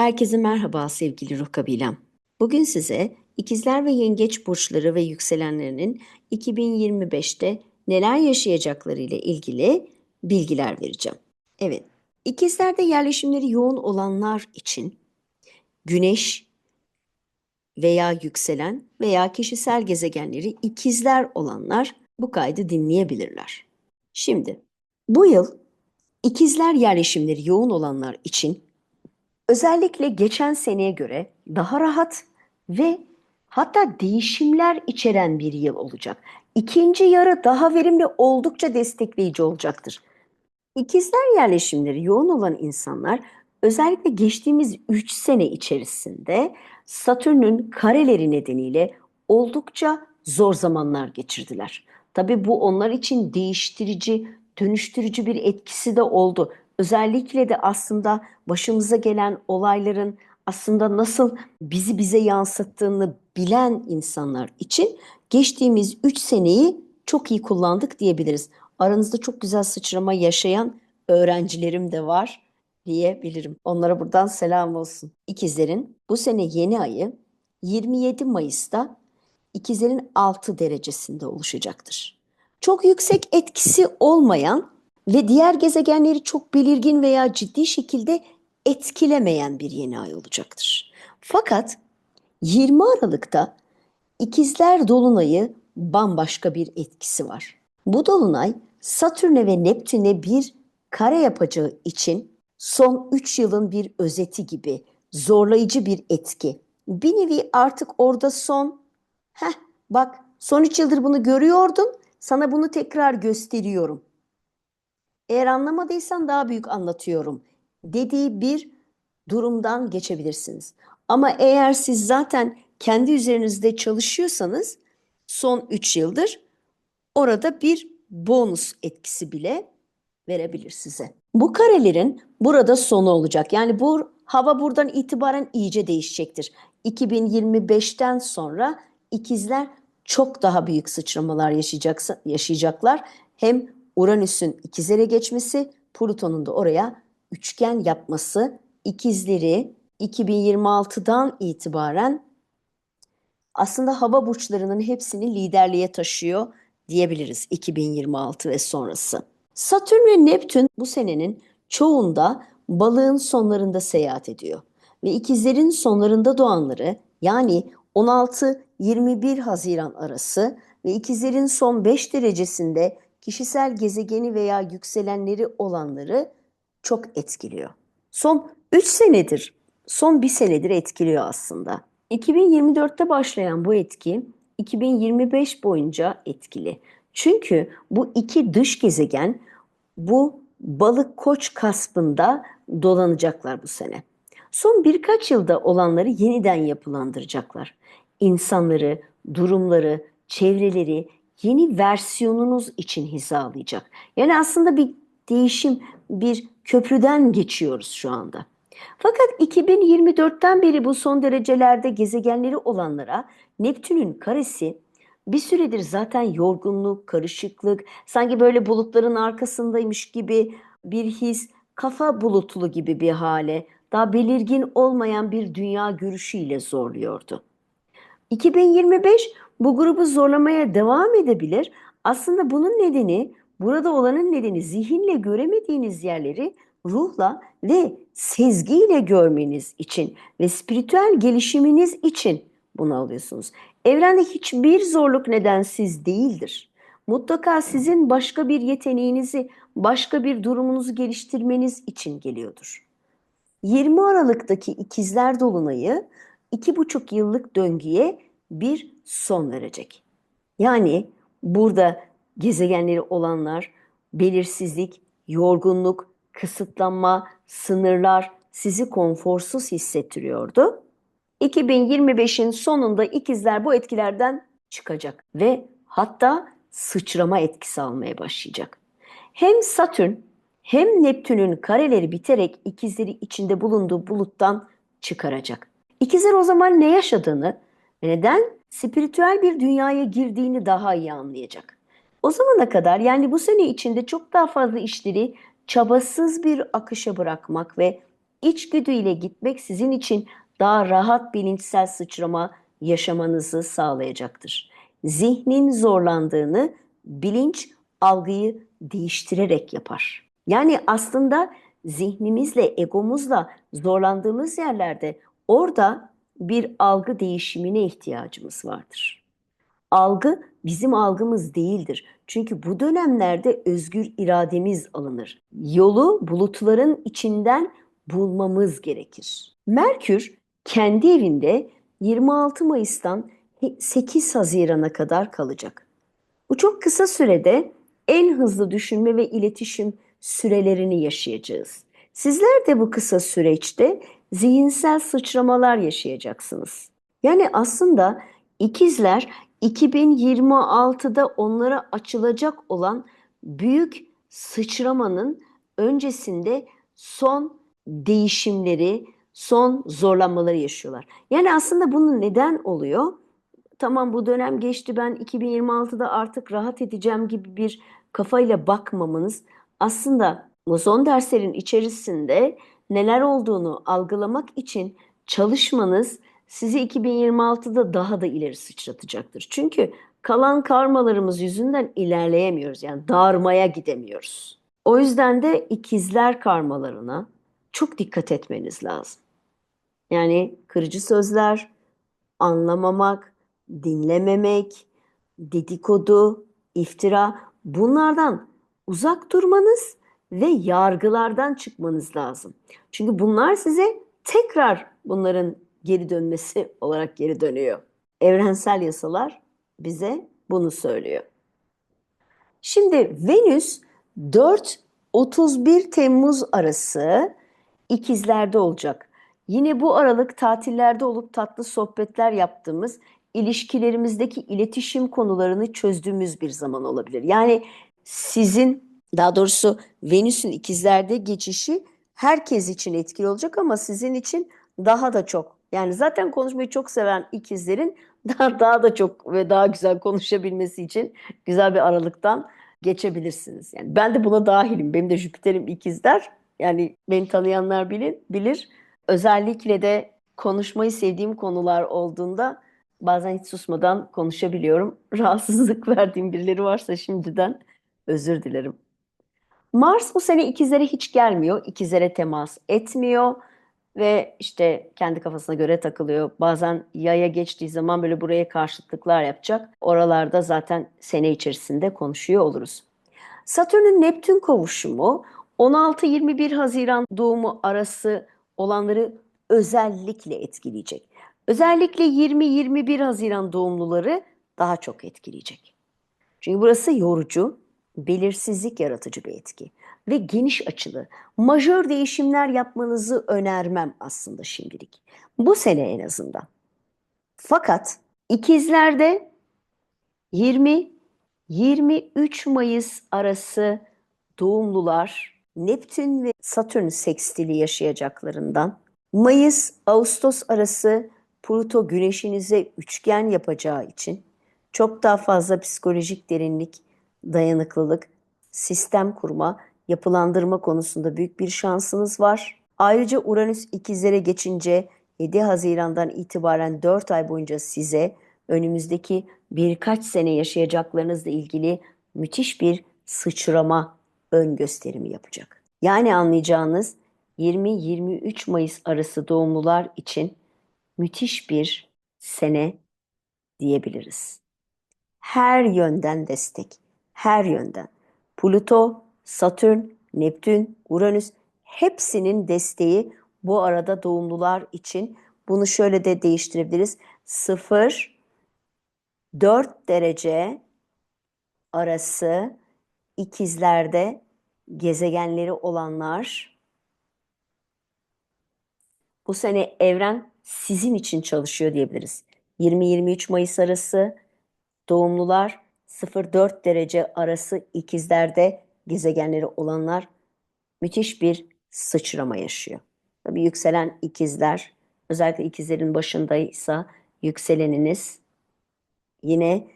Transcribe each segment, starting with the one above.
Herkese merhaba sevgili ruh kabilem. Bugün size ikizler ve yengeç burçları ve yükselenlerinin 2025'te neler yaşayacakları ile ilgili bilgiler vereceğim. Evet, ikizlerde yerleşimleri yoğun olanlar için güneş veya yükselen veya kişisel gezegenleri ikizler olanlar bu kaydı dinleyebilirler. Şimdi bu yıl ikizler yerleşimleri yoğun olanlar için özellikle geçen seneye göre daha rahat ve hatta değişimler içeren bir yıl olacak. İkinci yarı daha verimli oldukça destekleyici olacaktır. İkizler yerleşimleri yoğun olan insanlar özellikle geçtiğimiz 3 sene içerisinde Satürn'ün kareleri nedeniyle oldukça zor zamanlar geçirdiler. Tabii bu onlar için değiştirici, dönüştürücü bir etkisi de oldu. Özellikle de aslında başımıza gelen olayların aslında nasıl bizi bize yansıttığını bilen insanlar için geçtiğimiz 3 seneyi çok iyi kullandık diyebiliriz. Aranızda çok güzel sıçrama yaşayan öğrencilerim de var diyebilirim. Onlara buradan selam olsun. İkizlerin bu sene yeni ayı 27 Mayıs'ta ikizlerin 6 derecesinde oluşacaktır. Çok yüksek etkisi olmayan ve diğer gezegenleri çok belirgin veya ciddi şekilde etkilemeyen bir yeni ay olacaktır. Fakat 20 Aralık'ta İkizler Dolunay'ı bambaşka bir etkisi var. Bu dolunay Satürn'e ve Neptün'e bir kare yapacağı için son 3 yılın bir özeti gibi zorlayıcı bir etki. Bir nevi artık orada son, heh bak son 3 yıldır bunu görüyordun, sana bunu tekrar gösteriyorum. Eğer anlamadıysan daha büyük anlatıyorum dediği bir durumdan geçebilirsiniz. Ama eğer siz zaten kendi üzerinizde çalışıyorsanız son 3 yıldır orada bir bonus etkisi bile verebilir size. Bu karelerin burada sonu olacak. Yani bu hava buradan itibaren iyice değişecektir. 2025'ten sonra ikizler çok daha büyük sıçramalar yaşayacaklar. Hem Uranüs'ün ikizlere geçmesi, Plüton'un da oraya üçgen yapması ikizleri 2026'dan itibaren aslında hava burçlarının hepsini liderliğe taşıyor diyebiliriz 2026 ve sonrası. Satürn ve Neptün bu senenin çoğunda balığın sonlarında seyahat ediyor. Ve ikizlerin sonlarında doğanları yani 16-21 Haziran arası ve ikizlerin son 5 derecesinde kişisel gezegeni veya yükselenleri olanları çok etkiliyor. Son 3 senedir, son 1 senedir etkiliyor aslında. 2024'te başlayan bu etki 2025 boyunca etkili. Çünkü bu iki dış gezegen bu balık koç kaspında dolanacaklar bu sene. Son birkaç yılda olanları yeniden yapılandıracaklar. İnsanları, durumları, çevreleri yeni versiyonunuz için hizalayacak. Yani aslında bir değişim, bir köprüden geçiyoruz şu anda. Fakat 2024'ten beri bu son derecelerde gezegenleri olanlara Neptün'ün karesi bir süredir zaten yorgunluk, karışıklık, sanki böyle bulutların arkasındaymış gibi bir his, kafa bulutlu gibi bir hale, daha belirgin olmayan bir dünya görüşüyle zorluyordu. 2025 bu grubu zorlamaya devam edebilir. Aslında bunun nedeni, burada olanın nedeni zihinle göremediğiniz yerleri ruhla ve sezgiyle görmeniz için ve spiritüel gelişiminiz için bunu alıyorsunuz. Evrende hiçbir zorluk nedensiz değildir. Mutlaka sizin başka bir yeteneğinizi, başka bir durumunuzu geliştirmeniz için geliyordur. 20 Aralık'taki ikizler dolunayı iki buçuk yıllık döngüye bir son verecek. Yani burada gezegenleri olanlar belirsizlik, yorgunluk, kısıtlanma, sınırlar sizi konforsuz hissettiriyordu. 2025'in sonunda ikizler bu etkilerden çıkacak ve hatta sıçrama etkisi almaya başlayacak. Hem Satürn hem Neptün'ün kareleri biterek ikizleri içinde bulunduğu buluttan çıkaracak. İkizler o zaman ne yaşadığını neden spiritüel bir dünyaya girdiğini daha iyi anlayacak. O zamana kadar yani bu sene içinde çok daha fazla işleri çabasız bir akışa bırakmak ve içgüdüyle gitmek sizin için daha rahat bilinçsel sıçrama yaşamanızı sağlayacaktır. Zihnin zorlandığını bilinç algıyı değiştirerek yapar. Yani aslında zihnimizle, egomuzla zorlandığımız yerlerde orada bir algı değişimine ihtiyacımız vardır. Algı bizim algımız değildir. Çünkü bu dönemlerde özgür irademiz alınır. Yolu bulutların içinden bulmamız gerekir. Merkür kendi evinde 26 Mayıs'tan 8 Haziran'a kadar kalacak. Bu çok kısa sürede en hızlı düşünme ve iletişim sürelerini yaşayacağız. Sizler de bu kısa süreçte zihinsel sıçramalar yaşayacaksınız. Yani aslında ikizler 2026'da onlara açılacak olan büyük sıçramanın öncesinde son değişimleri, son zorlanmaları yaşıyorlar. Yani aslında bunun neden oluyor? Tamam bu dönem geçti ben 2026'da artık rahat edeceğim gibi bir kafayla bakmamanız aslında bu son derslerin içerisinde neler olduğunu algılamak için çalışmanız sizi 2026'da daha da ileri sıçratacaktır. Çünkü kalan karmalarımız yüzünden ilerleyemiyoruz. Yani darmaya gidemiyoruz. O yüzden de ikizler karmalarına çok dikkat etmeniz lazım. Yani kırıcı sözler, anlamamak, dinlememek, dedikodu, iftira bunlardan uzak durmanız ve yargılardan çıkmanız lazım. Çünkü bunlar size tekrar bunların geri dönmesi olarak geri dönüyor. Evrensel yasalar bize bunu söylüyor. Şimdi Venüs 4-31 Temmuz arası ikizlerde olacak. Yine bu aralık tatillerde olup tatlı sohbetler yaptığımız, ilişkilerimizdeki iletişim konularını çözdüğümüz bir zaman olabilir. Yani sizin daha doğrusu Venüs'ün ikizlerde geçişi herkes için etkili olacak ama sizin için daha da çok. Yani zaten konuşmayı çok seven ikizlerin daha, daha da çok ve daha güzel konuşabilmesi için güzel bir aralıktan geçebilirsiniz. Yani ben de buna dahilim. Benim de Jüpiter'im ikizler. Yani beni tanıyanlar bilir, bilir. Özellikle de konuşmayı sevdiğim konular olduğunda bazen hiç susmadan konuşabiliyorum. Rahatsızlık verdiğim birileri varsa şimdiden özür dilerim. Mars bu sene ikizlere hiç gelmiyor. İkizlere temas etmiyor ve işte kendi kafasına göre takılıyor. Bazen yaya geçtiği zaman böyle buraya karşıtlıklar yapacak. Oralarda zaten sene içerisinde konuşuyor oluruz. Satürn'ün Neptün kavuşumu 16-21 Haziran doğumu arası olanları özellikle etkileyecek. Özellikle 20-21 Haziran doğumluları daha çok etkileyecek. Çünkü burası yorucu, belirsizlik yaratıcı bir etki ve geniş açılı, majör değişimler yapmanızı önermem aslında şimdilik. Bu sene en azından. Fakat ikizlerde 20 23 Mayıs arası doğumlular Neptün ve Satürn sekstili yaşayacaklarından Mayıs Ağustos arası Pluto güneşinize üçgen yapacağı için çok daha fazla psikolojik derinlik, dayanıklılık, sistem kurma, yapılandırma konusunda büyük bir şansınız var. Ayrıca Uranüs ikizlere geçince 7 Haziran'dan itibaren 4 ay boyunca size önümüzdeki birkaç sene yaşayacaklarınızla ilgili müthiş bir sıçrama ön gösterimi yapacak. Yani anlayacağınız 20-23 Mayıs arası doğumlular için müthiş bir sene diyebiliriz. Her yönden destek, her yönden. Pluto, Satürn, Neptün, Uranüs hepsinin desteği bu arada doğumlular için. Bunu şöyle de değiştirebiliriz. 0 4 derece arası ikizlerde gezegenleri olanlar bu sene evren sizin için çalışıyor diyebiliriz. 20-23 Mayıs arası doğumlular 0-4 derece arası ikizlerde gezegenleri olanlar müthiş bir sıçrama yaşıyor. Tabii yükselen ikizler, özellikle ikizlerin başındaysa yükseleniniz yine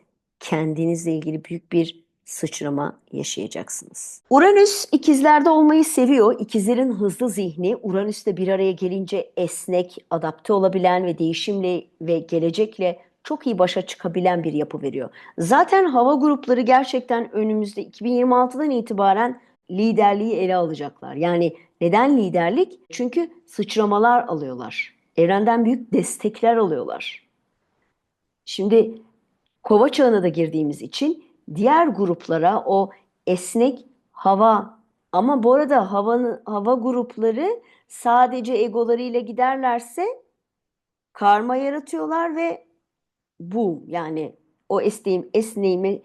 kendinizle ilgili büyük bir sıçrama yaşayacaksınız. Uranüs ikizlerde olmayı seviyor. İkizlerin hızlı zihni Uranüs'te bir araya gelince esnek, adapte olabilen ve değişimle ve gelecekle çok iyi başa çıkabilen bir yapı veriyor. Zaten hava grupları gerçekten önümüzde 2026'dan itibaren liderliği ele alacaklar. Yani neden liderlik? Çünkü sıçramalar alıyorlar. Evrenden büyük destekler alıyorlar. Şimdi kova çağına da girdiğimiz için diğer gruplara o esnek hava ama bu arada havanın hava grupları sadece egolarıyla giderlerse karma yaratıyorlar ve bu yani o esneğim esneğimi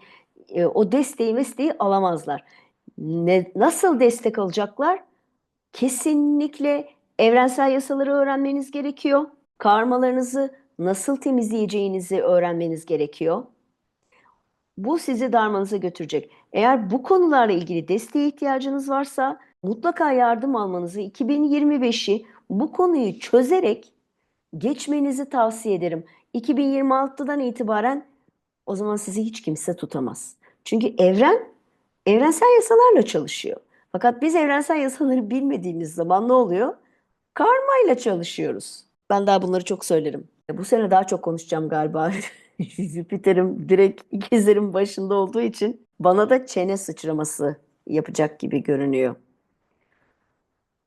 e, o desteği mesleği alamazlar. Ne, nasıl destek alacaklar? Kesinlikle evrensel yasaları öğrenmeniz gerekiyor. Karmalarınızı nasıl temizleyeceğinizi öğrenmeniz gerekiyor. Bu sizi darmanıza götürecek. Eğer bu konularla ilgili desteğe ihtiyacınız varsa mutlaka yardım almanızı 2025'i bu konuyu çözerek geçmenizi tavsiye ederim. 2026'dan itibaren o zaman sizi hiç kimse tutamaz. Çünkü evren evrensel yasalarla çalışıyor. Fakat biz evrensel yasaları bilmediğimiz zaman ne oluyor? Karmayla çalışıyoruz. Ben daha bunları çok söylerim. Bu sene daha çok konuşacağım galiba. Jüpiter'im direkt ikizlerin başında olduğu için bana da çene sıçraması yapacak gibi görünüyor.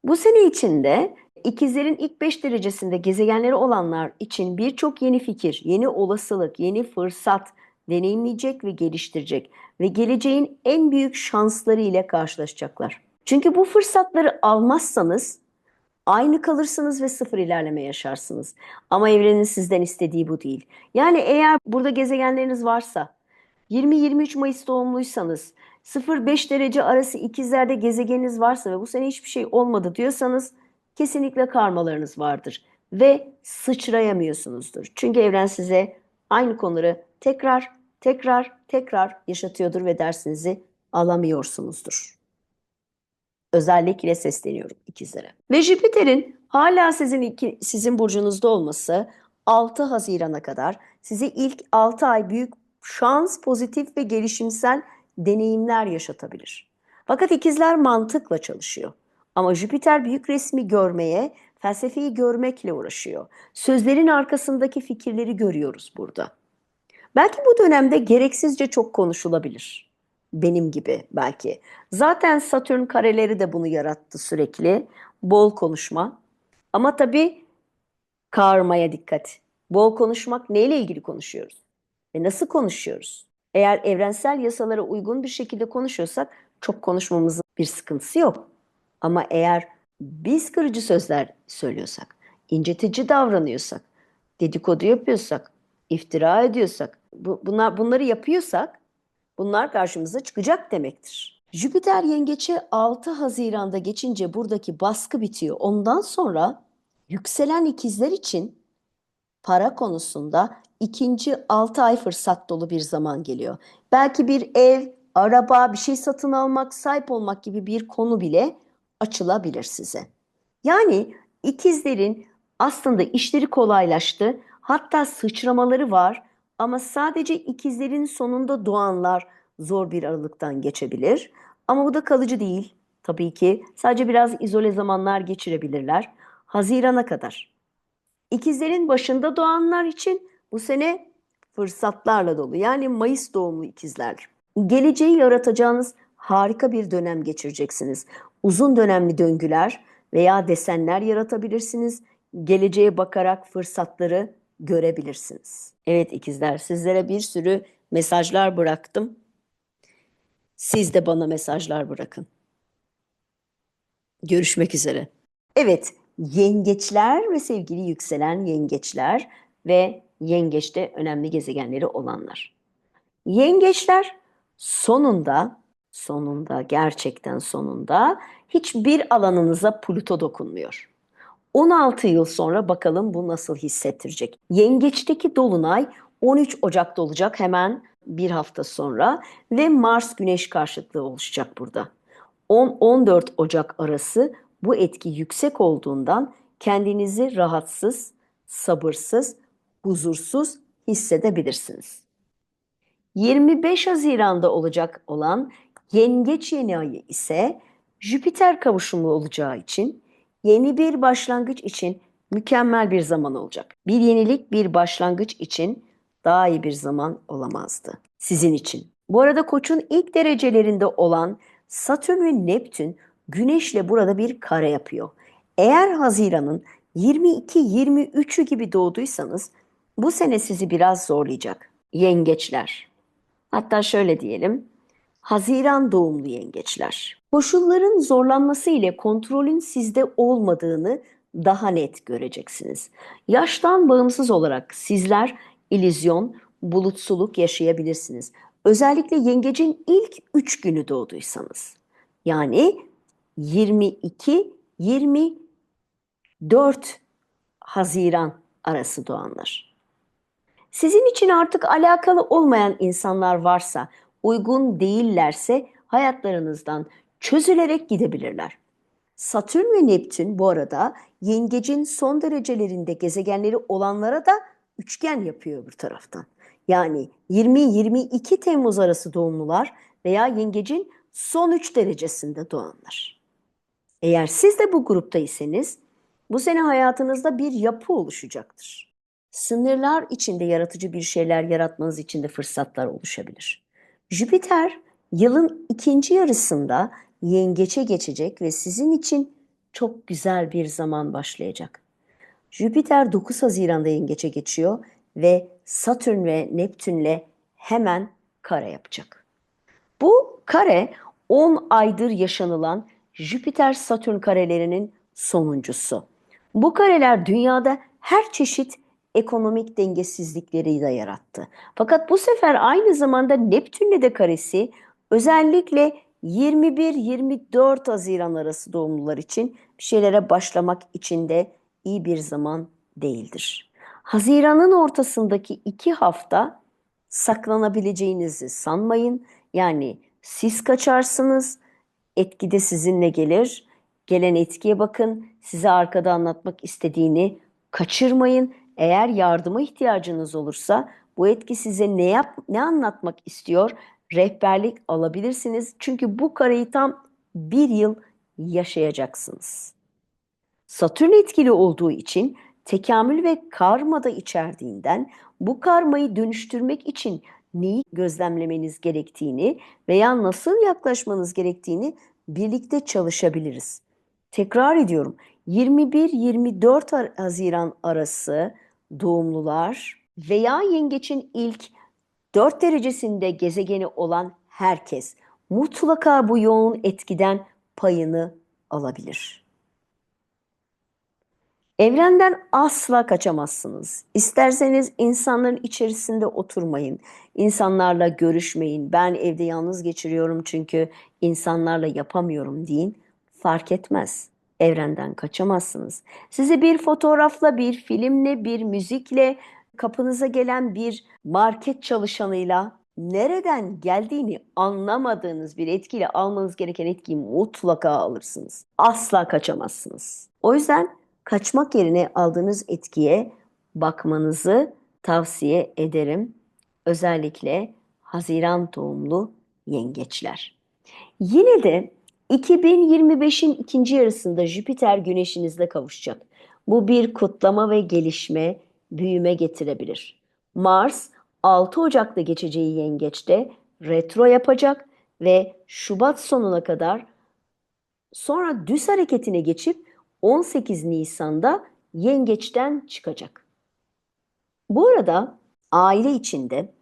Bu sene içinde ikizlerin ilk 5 derecesinde gezegenleri olanlar için birçok yeni fikir, yeni olasılık, yeni fırsat deneyimleyecek ve geliştirecek ve geleceğin en büyük şansları ile karşılaşacaklar. Çünkü bu fırsatları almazsanız aynı kalırsınız ve sıfır ilerleme yaşarsınız. Ama evrenin sizden istediği bu değil. Yani eğer burada gezegenleriniz varsa, 20-23 Mayıs doğumluysanız, 0-5 derece arası ikizlerde gezegeniniz varsa ve bu sene hiçbir şey olmadı diyorsanız kesinlikle karmalarınız vardır ve sıçrayamıyorsunuzdur. Çünkü evren size aynı konuları tekrar tekrar tekrar yaşatıyordur ve dersinizi alamıyorsunuzdur. Özellikle sesleniyorum ikizlere. Ve Jüpiter'in hala sizin iki, sizin burcunuzda olması 6 Haziran'a kadar size ilk 6 ay büyük şans, pozitif ve gelişimsel deneyimler yaşatabilir. Fakat ikizler mantıkla çalışıyor. Ama Jüpiter büyük resmi görmeye, felsefeyi görmekle uğraşıyor. Sözlerin arkasındaki fikirleri görüyoruz burada. Belki bu dönemde gereksizce çok konuşulabilir. Benim gibi belki. Zaten Satürn kareleri de bunu yarattı sürekli. Bol konuşma. Ama tabii karmaya dikkat. Bol konuşmak neyle ilgili konuşuyoruz? Ve nasıl konuşuyoruz? Eğer evrensel yasalara uygun bir şekilde konuşuyorsak çok konuşmamızın bir sıkıntısı yok. Ama eğer biz kırıcı sözler söylüyorsak, incitici davranıyorsak, dedikodu yapıyorsak, iftira ediyorsak, bu, bunlar bunları yapıyorsak bunlar karşımıza çıkacak demektir. Jüpiter yengeçe 6 Haziran'da geçince buradaki baskı bitiyor. Ondan sonra yükselen ikizler için para konusunda ikinci 6 ay fırsat dolu bir zaman geliyor. Belki bir ev, araba, bir şey satın almak, sahip olmak gibi bir konu bile açılabilir size. Yani ikizlerin aslında işleri kolaylaştı. Hatta sıçramaları var ama sadece ikizlerin sonunda doğanlar zor bir aralıktan geçebilir. Ama bu da kalıcı değil tabii ki. Sadece biraz izole zamanlar geçirebilirler. Hazirana kadar. İkizlerin başında doğanlar için bu sene fırsatlarla dolu. Yani Mayıs doğumlu ikizler. Geleceği yaratacağınız harika bir dönem geçireceksiniz. Uzun dönemli döngüler veya desenler yaratabilirsiniz. Geleceğe bakarak fırsatları görebilirsiniz. Evet ikizler sizlere bir sürü mesajlar bıraktım. Siz de bana mesajlar bırakın. Görüşmek üzere. Evet, yengeçler ve sevgili yükselen yengeçler ve yengeçte önemli gezegenleri olanlar. Yengeçler sonunda, sonunda gerçekten sonunda hiçbir alanınıza Plüto dokunmuyor. 16 yıl sonra bakalım bu nasıl hissettirecek. Yengeçteki dolunay 13 Ocak'ta olacak hemen bir hafta sonra ve Mars Güneş karşıtlığı oluşacak burada. 10-14 Ocak arası bu etki yüksek olduğundan kendinizi rahatsız, sabırsız, huzursuz hissedebilirsiniz. 25 Haziran'da olacak olan Yengeç yeni ayı ise Jüpiter kavuşumu olacağı için yeni bir başlangıç için mükemmel bir zaman olacak. Bir yenilik bir başlangıç için daha iyi bir zaman olamazdı sizin için. Bu arada Koç'un ilk derecelerinde olan Satürn ve Neptün Güneş'le burada bir kare yapıyor. Eğer Haziran'ın 22-23'ü gibi doğduysanız bu sene sizi biraz zorlayacak. Yengeçler. Hatta şöyle diyelim. Haziran doğumlu yengeçler. Koşulların zorlanması ile kontrolün sizde olmadığını daha net göreceksiniz. Yaştan bağımsız olarak sizler illüzyon, bulutsuluk yaşayabilirsiniz. Özellikle yengecin ilk 3 günü doğduysanız. Yani 22 24 Haziran arası doğanlar. Sizin için artık alakalı olmayan insanlar varsa, uygun değillerse hayatlarınızdan çözülerek gidebilirler. Satürn ve Neptün bu arada yengecin son derecelerinde gezegenleri olanlara da üçgen yapıyor bir taraftan. Yani 20-22 Temmuz arası doğumlular veya yengecin son 3 derecesinde doğanlar. Eğer siz de bu gruptaysanız bu sene hayatınızda bir yapı oluşacaktır. Sınırlar içinde yaratıcı bir şeyler yaratmanız için de fırsatlar oluşabilir. Jüpiter yılın ikinci yarısında yengeçe geçecek ve sizin için çok güzel bir zaman başlayacak. Jüpiter 9 Haziran'da yengeçe geçiyor ve Satürn ve Neptün'le hemen kare yapacak. Bu kare 10 aydır yaşanılan Jüpiter-Satürn karelerinin sonuncusu. Bu kareler dünyada her çeşit ekonomik dengesizlikleri de yarattı. Fakat bu sefer aynı zamanda Neptün'le de karesi özellikle 21-24 Haziran arası doğumlular için bir şeylere başlamak için de iyi bir zaman değildir. Haziran'ın ortasındaki iki hafta saklanabileceğinizi sanmayın. Yani siz kaçarsınız, etki de sizinle gelir. Gelen etkiye bakın, size arkada anlatmak istediğini kaçırmayın. Eğer yardıma ihtiyacınız olursa bu etki size ne yap ne anlatmak istiyor? Rehberlik alabilirsiniz. Çünkü bu kareyi tam bir yıl yaşayacaksınız. Satürn etkili olduğu için tekamül ve karma da içerdiğinden bu karmayı dönüştürmek için neyi gözlemlemeniz gerektiğini veya nasıl yaklaşmanız gerektiğini birlikte çalışabiliriz. Tekrar ediyorum. 21-24 Haziran arası doğumlular veya yengeçin ilk 4 derecesinde gezegeni olan herkes mutlaka bu yoğun etkiden payını alabilir. Evrenden asla kaçamazsınız. İsterseniz insanların içerisinde oturmayın. İnsanlarla görüşmeyin. Ben evde yalnız geçiriyorum çünkü insanlarla yapamıyorum deyin. Fark etmez. Evrenden kaçamazsınız. Size bir fotoğrafla, bir filmle, bir müzikle, kapınıza gelen bir market çalışanıyla nereden geldiğini anlamadığınız bir etkiyle almanız gereken etkiyi mutlaka alırsınız. Asla kaçamazsınız. O yüzden kaçmak yerine aldığınız etkiye bakmanızı tavsiye ederim. Özellikle Haziran doğumlu yengeçler. Yine de 2025'in ikinci yarısında Jüpiter güneşinizle kavuşacak. Bu bir kutlama ve gelişme, büyüme getirebilir. Mars 6 Ocak'ta geçeceği yengeçte retro yapacak ve Şubat sonuna kadar sonra düz hareketine geçip 18 Nisan'da yengeçten çıkacak. Bu arada aile içinde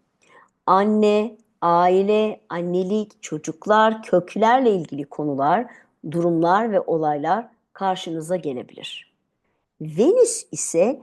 anne, aile, annelik, çocuklar, köklerle ilgili konular, durumlar ve olaylar karşınıza gelebilir. Venüs ise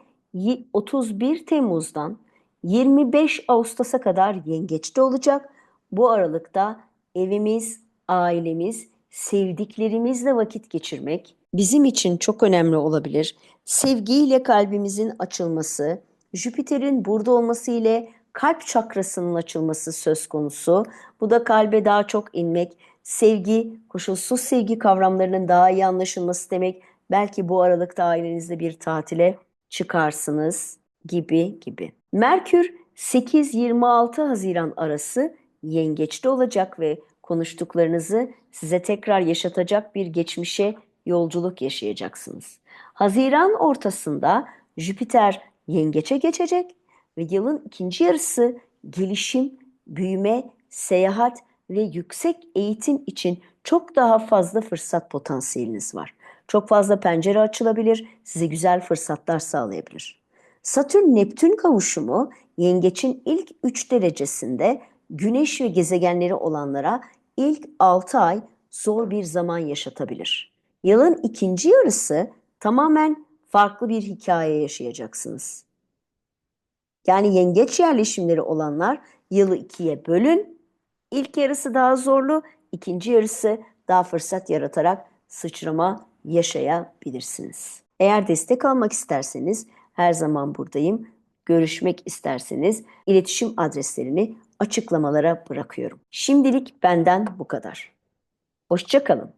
31 Temmuz'dan 25 Ağustos'a kadar yengeçte olacak. Bu aralıkta evimiz, ailemiz, sevdiklerimizle vakit geçirmek bizim için çok önemli olabilir. Sevgiyle kalbimizin açılması, Jüpiter'in burada olması ile kalp çakrasının açılması söz konusu. Bu da kalbe daha çok inmek, sevgi, koşulsuz sevgi kavramlarının daha iyi anlaşılması demek. Belki bu aralıkta ailenizle bir tatile çıkarsınız gibi gibi. Merkür 8-26 Haziran arası yengeçte olacak ve konuştuklarınızı size tekrar yaşatacak bir geçmişe yolculuk yaşayacaksınız. Haziran ortasında Jüpiter yengeçe geçecek ve yılın ikinci yarısı gelişim, büyüme, seyahat ve yüksek eğitim için çok daha fazla fırsat potansiyeliniz var. Çok fazla pencere açılabilir, size güzel fırsatlar sağlayabilir. Satürn-Neptün kavuşumu yengeçin ilk 3 derecesinde güneş ve gezegenleri olanlara ilk 6 ay zor bir zaman yaşatabilir. Yılın ikinci yarısı tamamen farklı bir hikaye yaşayacaksınız. Yani yengeç yerleşimleri olanlar yılı ikiye bölün. İlk yarısı daha zorlu, ikinci yarısı daha fırsat yaratarak sıçrama yaşayabilirsiniz. Eğer destek almak isterseniz her zaman buradayım. Görüşmek isterseniz iletişim adreslerini açıklamalara bırakıyorum. Şimdilik benden bu kadar. Hoşçakalın.